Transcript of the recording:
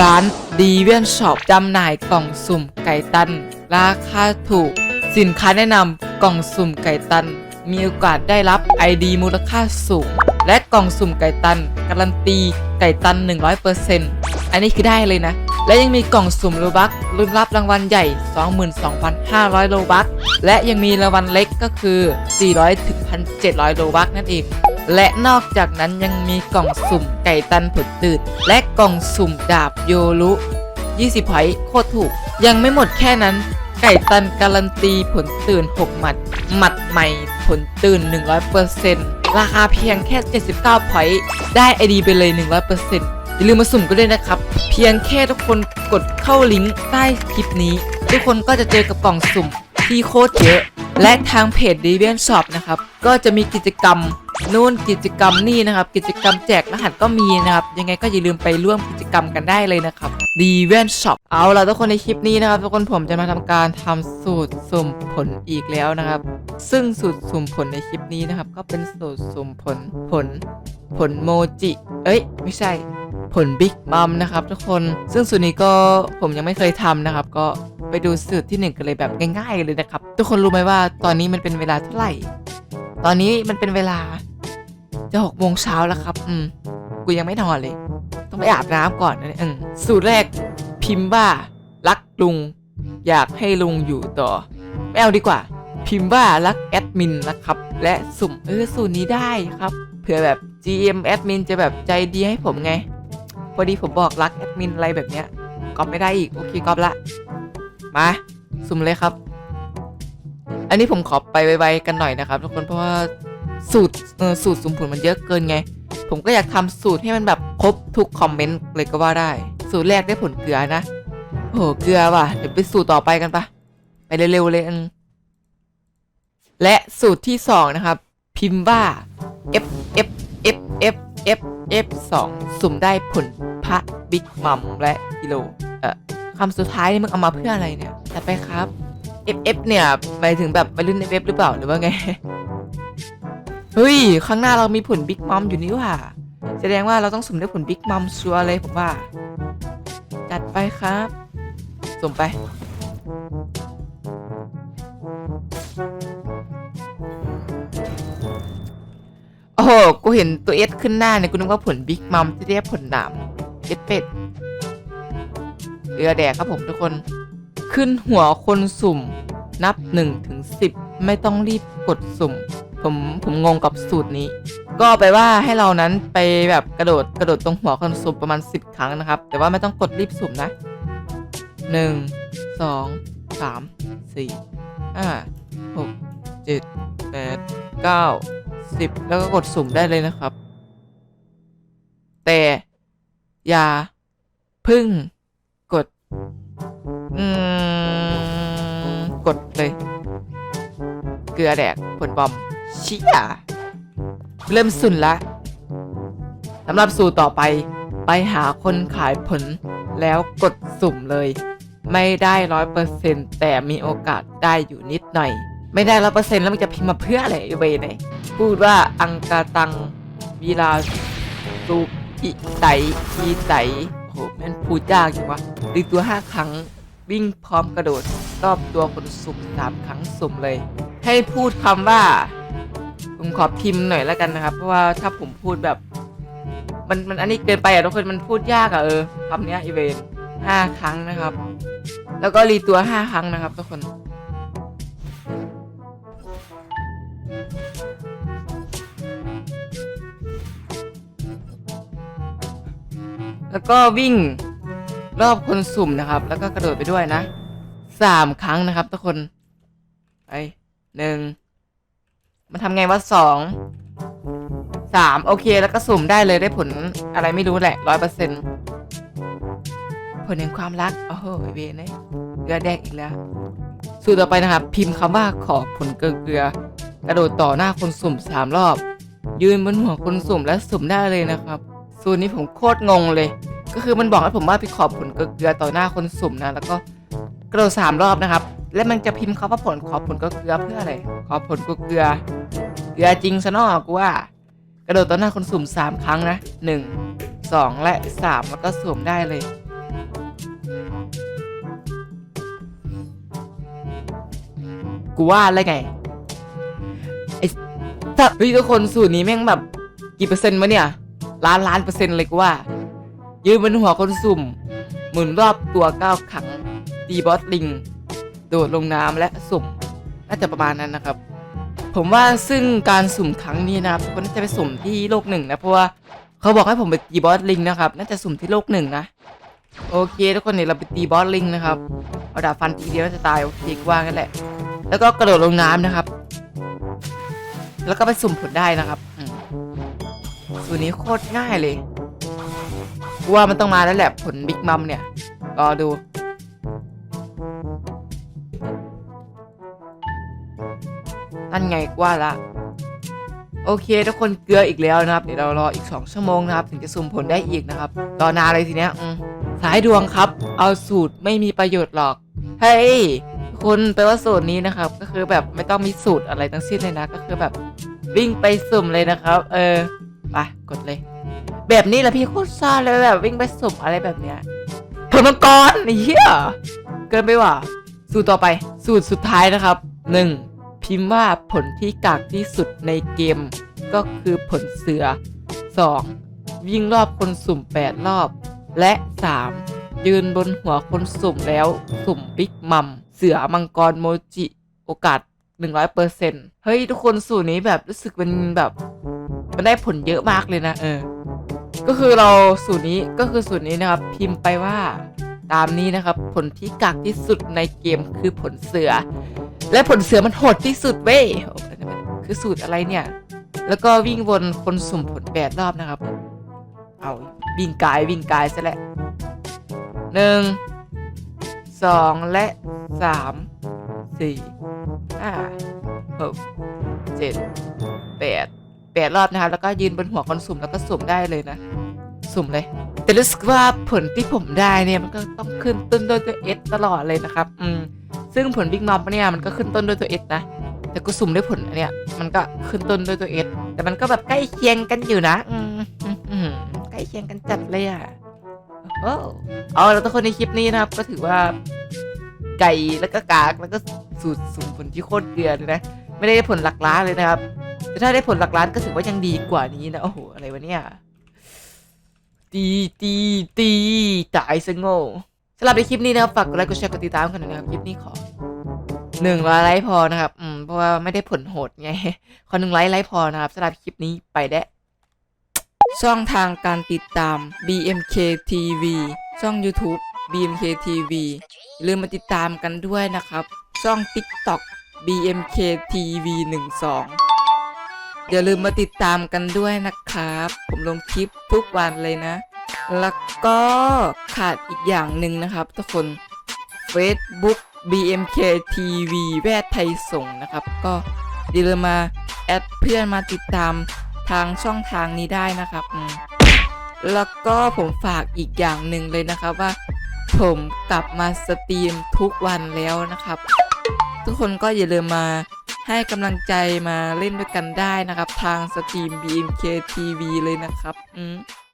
ร้านดีเวียนช็อปจำหน่ายกล่องสุ่มไก่ตัน ราคาถูก สินค้าแนะนำกล่องสุ่มไก่ตัน มีโอกาสได้รับ ID มูลค่าสูง และกล่องสุ่มไก่ตัน การันตีไก่ตัน 100%อันนี้คือได้เลยนะ และยังมีกล่องสุ่มโลบักรุ่นรับรางวัลใหญ่ 22,500 โลบักและยังมีรางวัลเล็กก็คือ 400-1,700 โลบักนั่นเอง และนอกจากนั้นยังมีกล่องสุ่มไก่ตันผลตื่นและกล่องสุ่มดาบโยรุ20ไผ่โคตรถูก ยังไม่หมดแค่นั้น ไก่ตันการันตีผลตื่น 6 หมัด หมัดใหม่ผลตื่น 100%ราคาเพียงแค่ 79พอยได้ไอดีไปเลย 100%อย่าลืมมาสุ่มกันด้วยนะครับ เพียงแค่ทุกคนกดเข้าลิงก์ใต้คลิปนี้ ทุกคนก็จะเจอกับกล่องสุ่มที่โคตรเยอะ และทางเพจ d e v i a n Shop นะครับ ก็จะมีกิจกรรม นู่นกิจกรรมนี่นะครับ กิจกรรมแจกรหัสก็มีนะครับ ยังไงก็อย่าลืมไปร่วมกิจกรรมกันได้เลยนะครับ d e v i a n Shop เอาล่ะทุกคนในคลิปนี้นะครับ ทุกคนผมจะมาทำการทำสูตรสุ่มผลอีกแล้วนะครับ ซึ่งสูตรสุ่มผลในคลิปนี้นะครับ ก็เป็นสูตรสุ่มผลผล ผลโมจิ เอ้ย ไม่ใช่ผลบิ๊กมัมนะครับทุกคนซึ่งสูตรนี้ก็ผมยังไม่เคยทำนะครับ ก็ไปดูสูตรที่หนึ่งกันเลยแบบง่าย ๆ เลยนะครับ ทุกคนรู้ไหมว่าตอนนี้มันเป็นเวลาเท่าไหร่ ตอนนี้มันเป็นเวลา จะหกโมงเช้าแล้วครับ อืม กูยังไม่นอนเลย ต้องไปอาบน้ำก่อนนะเนี่ยอืมสูตรแรกพิมพ์ว่า รักลุง อยากให้ลุงอยู่ต่อ ไม่เอาดีกว่า พิมพ์ว่ารักแอดมินนะครับ และสุ่มเออสูตรนี้ได้ครับ เผื่อแบบ GM แอดมินจะแบบใจดีให้ผมไง พอดีผมบอกรักแอดมินอะไรแบบเนี้ยก๊อปไม่ได้อีก โอเคก๊อปละ มา สุ่มเลยครับ อันนี้ผมขอไปไวๆกันหน่อยนะครับทุกคนเพราะว่า สูตรเออสูตรสมผลมันเยอะเกินไง ผมก็อยากทำสูตรให้มันแบบครบทุกคอมเมนต์เลยก็ว่าได้ สูตรแรกได้ผลเกลือนะโหเกลือว่ะเดี๋ยวไปสูตรต่อไปกันปะไปเร็วๆเลยอืมและสูตรที่สองนะครับ พิมพ์ว่า f f f f f f 2สุ่มได้ผลพระบิ๊กมัมและกิโลเอ่อคำสุดท้ายนี่มึงเอามาเพื่ออะไรเนี่ยจัดไปครับ f f เนี่ยหมายถึงแบบวัยรุ่นในเว็บหรือเปล่าหรือว่าไง เฮ้ย ข้างหน้าเรามีผลบิ๊กมัมอยู่นี่ว่า แสดงว่าเราต้องสุ่มได้ผลบิ๊กมัมชัวร์เลยผมว่า จัดไปครับ สุ่มไป โอ้โห กูเห็นตัวเอสขึ้นหน้าเนี่ย กูนึกว่าผลบิ๊กมัมที่เรียกผลหนามเอสเป็ดเรือแดกครับผมทุกคน ขึ้นหัวคนสุ่ม นับ1ถึง10 ไม่ต้องรีบกดสุ่ม ผมผมงงกับสูตรนี้ ก็ไปว่าให้เรานั้นไปแบบกระโดดกระโดดตรงหัวคนสุ่มประมาณ 10 ครั้งนะครับ แต่ว่าไม่ต้องกดรีบสุ่มนะ 1 2 3 4 5 6 7 8 9 10 แล้วก็กดสุ่มได้เลยนะครับ แต่อย่าพึ่งกด อืม กดเลย เกลือแดกผลบอม เชี่ยเริ่มสุนละสำหรับสูตรต่อไป ไปหาคนขายผลแล้วกดสุ่มเลย ไม่ได้ร้อยเปอร์เซ็นแต่มีโอกาสได้อยู่นิดหน่อย ไม่ได้ร้อยเปอร์เซ็นแล้วมันจะพิมพ์มาเพื่ออะไรอ้เวยไหนพูดว่าอังกาตังวีลาสูอิไตอีไตโหแม่นพูดยากจังวะตีตัวห้าครั้งวิ่งพร้อมกระโดดรอบตัวคนสุ่มสามครั้งสุ่มเลย ให้พูดคำว่า ผมขอพิมพ์หน่อยแล้วกันนะครับ เพราะว่าถ้าผมพูดแบบ มันมันอันนี้เกินไปอะทุกคนมันพูดยากอะเออคำนี้อีเวนห้าครั้งนะครับ แล้วก็รีตัวห้าครั้งนะครับทุกคนแล้วก็วิ่งรอบคนสุ่มนะครับ แล้วก็กระโดดไปด้วยนะสามครั้งนะครับทุกคน ไปหนึ่ง มันทำไงวะสองสามโอเคแล้วก็สุ่มได้เลยได้ผลอะไรไม่รู้แหละร้อยเปอร์เซ็นผลแห่งความรักโอ้โหเวนเอ้ยเกลือแดกอีกแล้ว สูตรต่อไปนะครับ พิมพ์คำว่าขอผลเกลือเกลือกระโดดต่อหน้าคนสุ่มสามรอบ ยืนบนหัวคนสุ่มและสุ่มได้เลยนะครับ สูตรนี้ผมโคตรงงเลย ก็คือมันบอกให้ผมว่าไปขอผลเกลือต่อหน้าคนสุ่มนะ แล้วก็กระโดดสามรอบนะครับ และมันจะพิมพ์คำว่าผลขอผลก็เกลือเพื่ออะไรขอผลเกลือ เกลือจริงซะเนอะกูว่ากระโดดต่อหน้าคนสุ่มสามครั้งนะหนึ่งสองและสามแล้วก็สุ่มได้เลย กูว่าแล้วไงไอ้ถ้าเฮ้ยทุกคนสูตรนี้แม่งแบบกี่เปอร์เซ็นต์วะเนี่ยล้านล้านเปอร์เซ็นต์เลยกูว่า ยืนบนหัวคนสุ่ม หมุนรอบตัวก้าครั้งตีบอสลิง โดดลงน้ำและสุ่มน่าจะประมาณนั้นนะครับ ผมว่าซึ่งการสุ่มครั้งนี้นะครับก็น่าจะไปสุ่มที่โลกหนึ่งนะเพราะว่าเขาบอกให้ผมไปตีบอสลิงนะครับ น่าจะสุ่มที่โลกหนึ่งนะโอเคทุกคนเนี่ยเราไปตีบอสลิงนะครับเอาดาบฟันทีเดียวน่าจะตายโอเคกว่ากันแหละ แล้วก็กระโดดลงน้ำนะครับ แล้วก็ไปสุ่มผลได้นะครับสูตรนี้โคตรง่ายเลยกูว่ามันต้องมาแล้วแหละผลบิ๊กมัมเนี่ยรอดู นั่นไงกว่าละ โอเคทุกคนเกลืออีกแล้วนะครับ เดี๋ยวเรารออีก 2 ชั่วโมงนะครับ ถึงจะสุ่มผลได้อีกนะครับ รอนานเลยทีเนี้ยสายดวงครับ เอาสูตรไม่มีประโยชน์หรอก เฮ้ยคุณแปลว่าสูตรนี้นะครับ ก็คือแบบไม่ต้องมีสูตรอะไรทั้งสิ้นเลยนะ ก็คือแบบวิ่งไปสุ่มเลยนะครับ เออไปกดเลย แบบนี้แหละพี่โคตรซ่าเลยแบบวิ่งไปสุ่มอะไรแบบเนี้ยผลมังกรไอ้เหี้ยเกินไปว่ะ สูตรต่อไป สูตรสุดท้ายนะครับหนึ่ง พิมพ์ว่าผลที่กากที่สุดในเกม ก็คือผลเสือ 2. วิ่งรอบคนสุ่ม 8 รอบ และ 3. ยืนบนหัวคนสุ่มแล้วสุ่มบิ๊กมัม เสือมังกรโมจิโอกาส 100%เฮ้ย ทุกคนสูตรนี้แบบรู้สึกมันแบบ มันได้ผลเยอะมากเลยนะ เออ ก็คือเราสูตรนี้ก็คือสูตรนี้นะครับ พิมพ์ไปว่าตามนี้นะครับ ผลที่กักที่สุดในเกมคือผลเสือ และผลเสือมันโหดที่สุดเว้ยคือสูตรอะไรเนี่ย แล้วก็วิ่งวนคนสุ่มผลแปดรอบนะครับ เอาวิ่งกายวิ่งกายซะแหละหนึ่งสองและสามสี่ห้าหกเจ็ดแปดแปดรอบนะครับ แล้วก็ยืนบนหัวคนสุ่มแล้วก็สุ่มได้เลยนะ สุ่มเลย แต่รู้สึกว่าผลที่ผมได้เนี่ยมันก็ต้องขึ้นต้นด้วยตัว S ตลอดเลยนะครับ อืม ซึ่งผลบิ๊กมัมเนี่ยมันก็ขึ้นต้นด้วยตัว S นะ แต่กูสุ่มด้วยผลอันเนี้ยมันก็ขึ้นต้นด้วยตัว S แต่มันก็แบบใกล้เคียงกันอยู่นะอืมอืมอืมใกล้เคียงกันจัดเลยอะโอ้เอาแล้วทุกคนในคลิปนี้นะครับ ก็ถือว่าไก่แล้วก็กากแล้วก็สูตรสุ่มผลที่โคตรเกลือเลยนะ ไม่ได้ผลหลักล้านเลยนะครับแต่ถ้าได้ผลหลักล้านก็ถือว่ายังดีกว่านี้นะโอ้โหอะไรวะเนี่ยตีตีตีตายซะโง่ สำหรับในคลิปนี้นะครับฝากกดไลค์กดแชร์กดติดตามกันนะครับคลิปนี้ขอหนึ่งร้อยไลค์พอนะครับ อืมเพราะว่าไม่ได้ผลโหดไงขอหนึ่งไลค์ไลค์พอนะครับสำหรับคลิปนี้ไปได้ช่องทางการติดตาม BMK TV ช่อง YouTube BMK TV อย่าลืมมาติดตามกันด้วยนะครับ ช่อง TikTok BMK TV 12อย่าลืมมาติดตามกันด้วยนะครับ ผมลงคลิปทุกวันเลยนะ แล้วก็ขาดอีกอย่างหนึ่งนะครับ ทุกคน Facebook BMK TV แวดไทยส่งนะครับ ก็อย่าลืมมาแอดเพื่อนมาติดตามทางช่องทางนี้ได้นะครับ แล้วก็ผมฝากอีกอย่างหนึ่งเลยนะครับว่า ผมกลับมาสตรีมทุกวันแล้วนะครับ ทุกคนก็อย่าลืมมาให้กำลังใจมาเล่นด้วยกันได้นะครับ ทางสตรีม BMK TV เลยนะครับ อืม